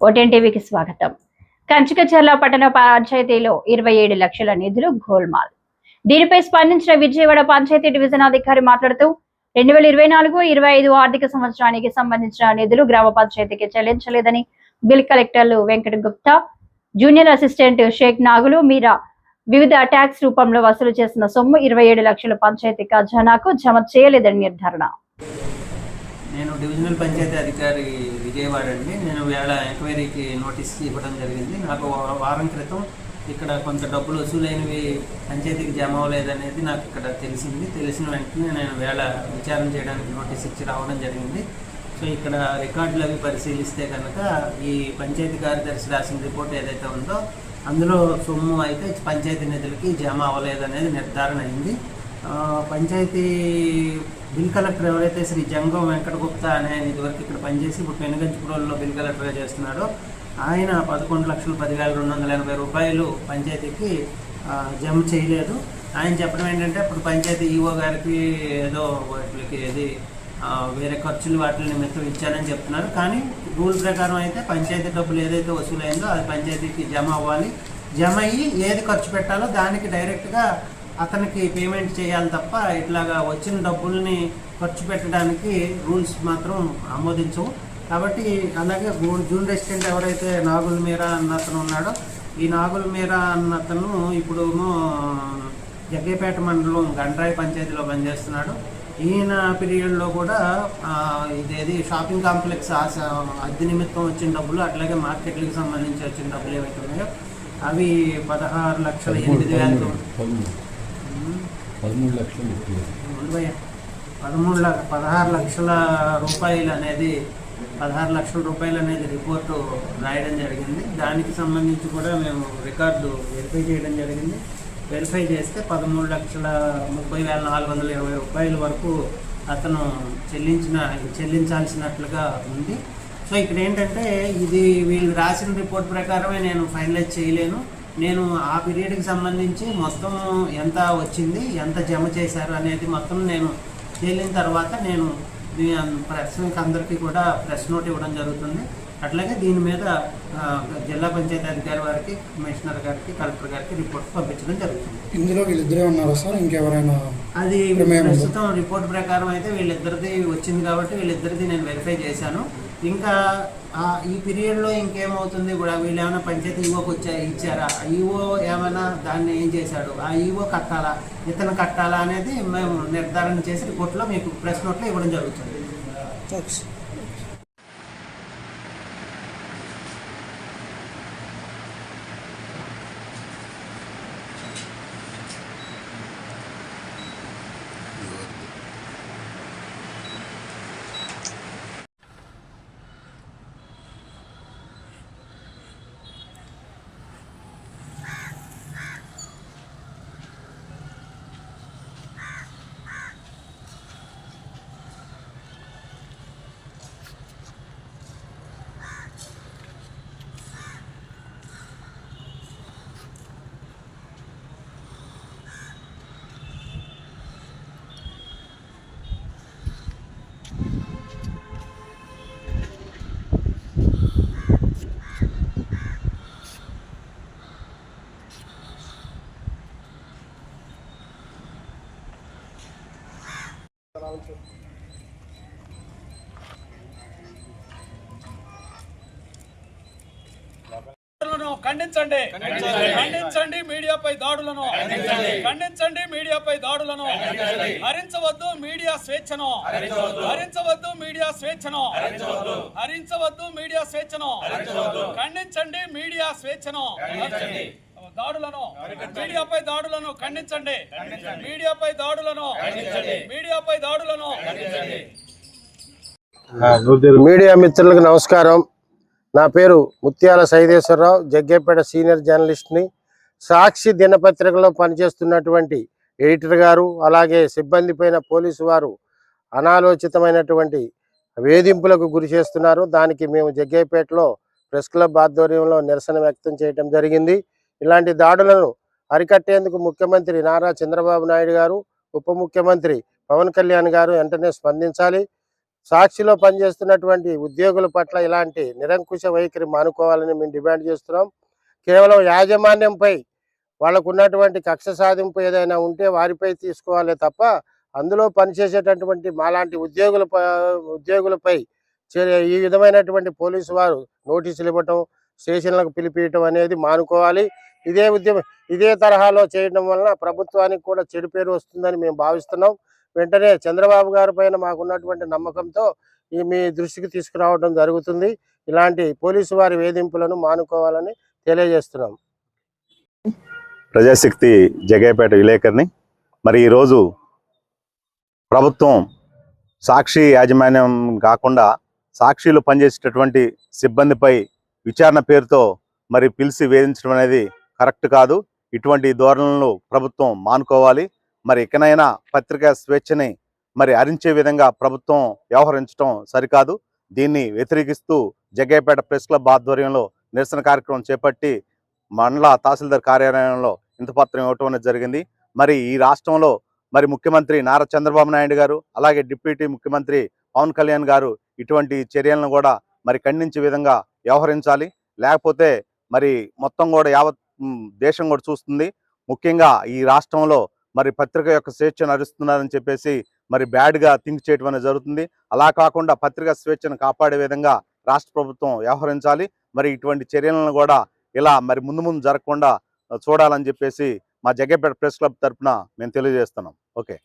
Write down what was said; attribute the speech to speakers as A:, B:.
A: ఓటెన్ టీవీకి స్వాగతం. కంచికచర్ల పట్టణ పంచాయతీలో ఇరవై ఏడు లక్షల నిధులు గోల్మాల్. దీనిపై స్పందించిన విజయవాడ పంచాయతీ డివిజన్ అధికారి మాట్లాడుతూ రెండు వేల ఇరవై నాలుగు ఇరవై ఐదు ఆర్థిక సంవత్సరానికి సంబంధించిన నిధులు గ్రామ పంచాయతీకి చెల్లించలేదని బిల్ కలెక్టర్లు వెంకట గుప్తా జూనియర్ అసిస్టెంట్ షేక్ నాగులు మీరా వివిధ ట్యాక్స్ రూపంలో వసూలు చేసిన సొమ్ము ఇరవై ఏడు లక్షల పంచాయతీ ఖజానాకు జమ చేయలేదని నిర్ధారణ.
B: నేను డివిజనల్ పంచాయతీ అధికారి విజయవాడ అండి. నేను వేళ ఎంక్వైరీకి నోటీస్ ఇవ్వడం జరిగింది. నాకు వారం క్రితం ఇక్కడ కొంత డబ్బులు వసూలైనవి పంచాయతీకి జమ అవ్వలేదనేది నాకు ఇక్కడ తెలిసింది. తెలిసిన వెంటనే నేను వేళ విచారణ చేయడానికి నోటీస్ ఇచ్చి రావడం జరిగింది. సో ఇక్కడ రికార్డులు అవి పరిశీలిస్తే కనుక ఈ పంచాయతీ కార్యదర్శి రాసిన రిపోర్ట్ ఏదైతే ఉందో అందులో సొమ్ము అయితే పంచాయతీ నిధులకి జమ అవ్వలేదనేది నిర్ధారణ అయింది. పంచాయతీ బిల్ కలెక్టర్ ఎవరైతే శ్రీ జంగం వెంకటగుప్తా అనే ఆయన ఇదివరకు ఇక్కడ పనిచేసి ఇప్పుడు పెనుగంచిపురంలో బిల్ కలెక్టర్గా చేస్తున్నాడో ఆయన పదకొండు లక్షలు పదివేల రెండు వందల ఎనభై రూపాయలు పంచాయతీకి జమ చేయలేదు. ఆయన చెప్పడం ఏంటంటే ఇప్పుడు పంచాయతీ ఈఓ గారికి ఏదో వాటికి ఏది వేరే ఖర్చులు వాటి నిమిత్తం ఇచ్చారని చెప్తున్నారు. కానీ రూల్ ప్రకారం అయితే పంచాయతీ డబ్బులు ఏదైతే వసూలైందో అది పంచాయతీకి జమ అవ్వాలి. జమ అయ్యి ఏది ఖర్చు పెట్టాలో దానికి డైరెక్ట్గా అతనికి పేమెంట్ చేయాలి తప్ప ఇట్లాగా వచ్చిన డబ్బుల్ని ఖర్చు పెట్టడానికి రూల్స్ మాత్రం ఆమోదించవు. కాబట్టి అలాగే జూన్ రెసిడెంట్ ఎవరైతే నాగుల మీరా అన్న అతను ఉన్నాడో ఈ నాగుల మీరా అన్న అతను ఇప్పుడు జగ్గేపేట మండలం గండ్రాయి పంచాయతీలో పనిచేస్తున్నాడు. ఈయన పీరియడ్లో కూడా ఇదేది షాపింగ్ కాంప్లెక్స్ ఆశ అద్దె నిమిత్తం వచ్చిన డబ్బులు అట్లాగే మార్కెట్లకు సంబంధించి వచ్చిన డబ్బులు ఏవైతే ఉన్నాయో అవి పదహారు లక్షల ఎనిమిది వేలు
C: పదమూడు లక్షలు ముప్పై
B: పదమూడు లక్ష పదహారు లక్షల రూపాయలు అనేది పదహారు లక్షల రూపాయలు అనేది రిపోర్టు రాయడం జరిగింది. దానికి సంబంధించి కూడా మేము రికార్డు వెరిఫై చేయడం జరిగింది. వెరిఫై చేస్తే పదమూడు లక్షల ముప్పై వేల నాలుగు వందల ఇరవై రూపాయల వరకు అతను చెల్లించిన చెల్లించాల్సినట్లుగా ఉంది. సో ఇక్కడ ఏంటంటే ఇది వీళ్ళు రాసిన రిపోర్ట్ ప్రకారమే నేను ఫైనలైజ్ చేయలేను. నేను ఆ పీరియడ్కి సంబంధించి మొత్తం ఎంత వచ్చింది ఎంత జమ చేశారు అనేది మొత్తం నేను తేలిన తర్వాత నేను మీ అందరికీ కూడా ప్రెస్ నోట్ ఇవ్వడం జరుగుతుంది. అట్లాగే దీని మీద జిల్లా పంచాయతీ అధికారి వారికి కమిషనర్ గారికి కలెక్టర్ గారికి రిపోర్ట్ పంపించడం జరుగుతుంది.
D: ఇందులో వీళ్ళిద్దరే ఉన్నారా సార్? ఇంకెవరైనా
B: అది? ప్రస్తుతం రిపోర్ట్ ప్రకారం అయితే వీళ్ళిద్దరిది వచ్చింది కాబట్టి వీళ్ళిద్దరిది నేను వెరిఫై చేశాను. ఇంకా ఈ పీరియడ్లో ఇంకేమవుతుంది కూడా వీళ్ళు ఏమైనా పంచాయతీ ఈవోకి వచ్చా ఇచ్చారా? ఆ ఈవో ఏమైనా దాన్ని ఏం చేశాడు? ఆ ఈవో కట్టాలా? ఇతను కట్టాలా అనేది మేము నిర్ధారణ చేసి రిపోర్ట్లో మీకు ప్రెస్ నోట్లో ఇవ్వడం జరుగుతుంది
E: దాడులను ఖండించండి. ఖండించండి. మీడియాపై దాడులను. ఖండించండి. మీడియాపై దాడులను. హరించవద్దు మీడియా స్వేచ్ఛను. హరించవద్దు. మీడియా స్వేచ్ఛను. హరించవద్దు. మీడియా స్వేచ్ఛను. ఖండించండి మీడియా స్వేచ్ఛను. దాడులను. మీడియాపై దాడులను ఖండించండి. మీడియాపై దాడులను. మీడియాపై దాడులను.
F: మీడియా మిత్రులకు నమస్కారం. నా పేరు ముత్యాల సైదేశ్వరరావు జగ్గేపేట సీనియర్ జర్నలిస్ట్ని. సాక్షి దినపత్రికలో పనిచేస్తున్నటువంటి ఎడిటర్ గారు అలాగే సిబ్బంది పైన పోలీసు వారు అనాలోచితమైనటువంటి వేధింపులకు గురి చేస్తున్నారు. దానికి మేము జగ్గేపేటలో ప్రెస్ క్లబ్ ఆధ్వర్యంలో నిరసన వ్యక్తం చేయడం జరిగింది. ఇలాంటి దాడులను అరికట్టేందుకు ముఖ్యమంత్రి నారా చంద్రబాబు నాయుడు గారు ఉప ముఖ్యమంత్రి పవన్ కళ్యాణ్ గారు వెంటనే స్పందించాలి. సాక్షిలో పనిచేస్తున్నటువంటి ఉద్యోగుల పట్ల ఇలాంటి నిరంకుశ వైఖరి మానుకోవాలని మేము డిమాండ్ చేస్తున్నాం. కేవలం యాజమాన్యంపై వాళ్ళకు ఉన్నటువంటి కక్ష సాధింపు ఏదైనా ఉంటే వారిపై తీసుకోవాలి తప్ప అందులో పనిచేసేటటువంటి మాలాంటి ఉద్యోగుల ఉద్యోగులపై ఈ విధమైనటువంటి పోలీసు వారు నోటీసులు ఇవ్వటం స్టేషన్లకు పిలిపియటం అనేది మానుకోవాలి. ఇదే ఉద్యమం ఇదే తరహాలో చేయడం వలన ప్రభుత్వానికి కూడా చెడు పేరు వస్తుందని మేము భావిస్తున్నాం. వెంటనే చంద్రబాబు గారి పైన మాకున్నటువంటి నమ్మకంతో ఈ మీ దృష్టికి తీసుకురావడం జరుగుతుంది. ఇలాంటి పోలీసు వారి వేధింపులను మానుకోవాలని తెలియజేస్తున్నాం.
G: ప్రజాశక్తి జగేపేట విలేకరిని మరి ఈరోజు ప్రభుత్వం సాక్షి యాజమాన్యం కాకుండా సాక్షిలు పనిచేసేటటువంటి సిబ్బందిపై విచారణ పేరుతో మరి పిలిచి వేధించడం అనేది కరెక్ట్ కాదు. ఇటువంటి ధోరణులను ప్రభుత్వం మానుకోవాలి. మరి ఇకనైనా పత్రికా స్వేచ్ఛని మరి హరించే విధంగా ప్రభుత్వం వ్యవహరించడం సరికాదు. దీన్ని వ్యతిరేకిస్తూ జగ్గయ్యపేట ప్రెస్ క్లబ్ ఆధ్వర్యంలో నిరసన కార్యక్రమం చేపట్టి మండల తహసీల్దార్ కార్యాలయంలో ఇంతపత్రం ఇవ్వటం అనేది జరిగింది. మరి ఈ రాష్ట్రంలో మరి ముఖ్యమంత్రి నారా చంద్రబాబు నాయుడు గారు అలాగే డిప్యూటీ ముఖ్యమంత్రి పవన్ కళ్యాణ్ గారు ఇటువంటి చర్యలను కూడా మరి ఖండించే విధంగా వ్యవహరించాలి. లేకపోతే మరి మొత్తం కూడా యావత్ దేశం కూడా చూస్తుంది. ముఖ్యంగా ఈ రాష్ట్రంలో మరి పత్రిక యొక్క స్వేచ్ఛను అరుస్తున్నారని చెప్పేసి మరి బ్యాడ్గా థింక్ చేయడం అనేది జరుగుతుంది. అలా కాకుండా పత్రికా స్వేచ్ఛను కాపాడే విధంగా రాష్ట్ర ప్రభుత్వం వ్యవహరించాలి. మరి ఇటువంటి చర్యలను కూడా ఇలా మరి ముందు ముందు జరగకుండా చూడాలని చెప్పేసి మా జగ్గపేట ప్రెస్ క్లబ్ తరఫున మేము తెలియజేస్తున్నాం. ఓకే.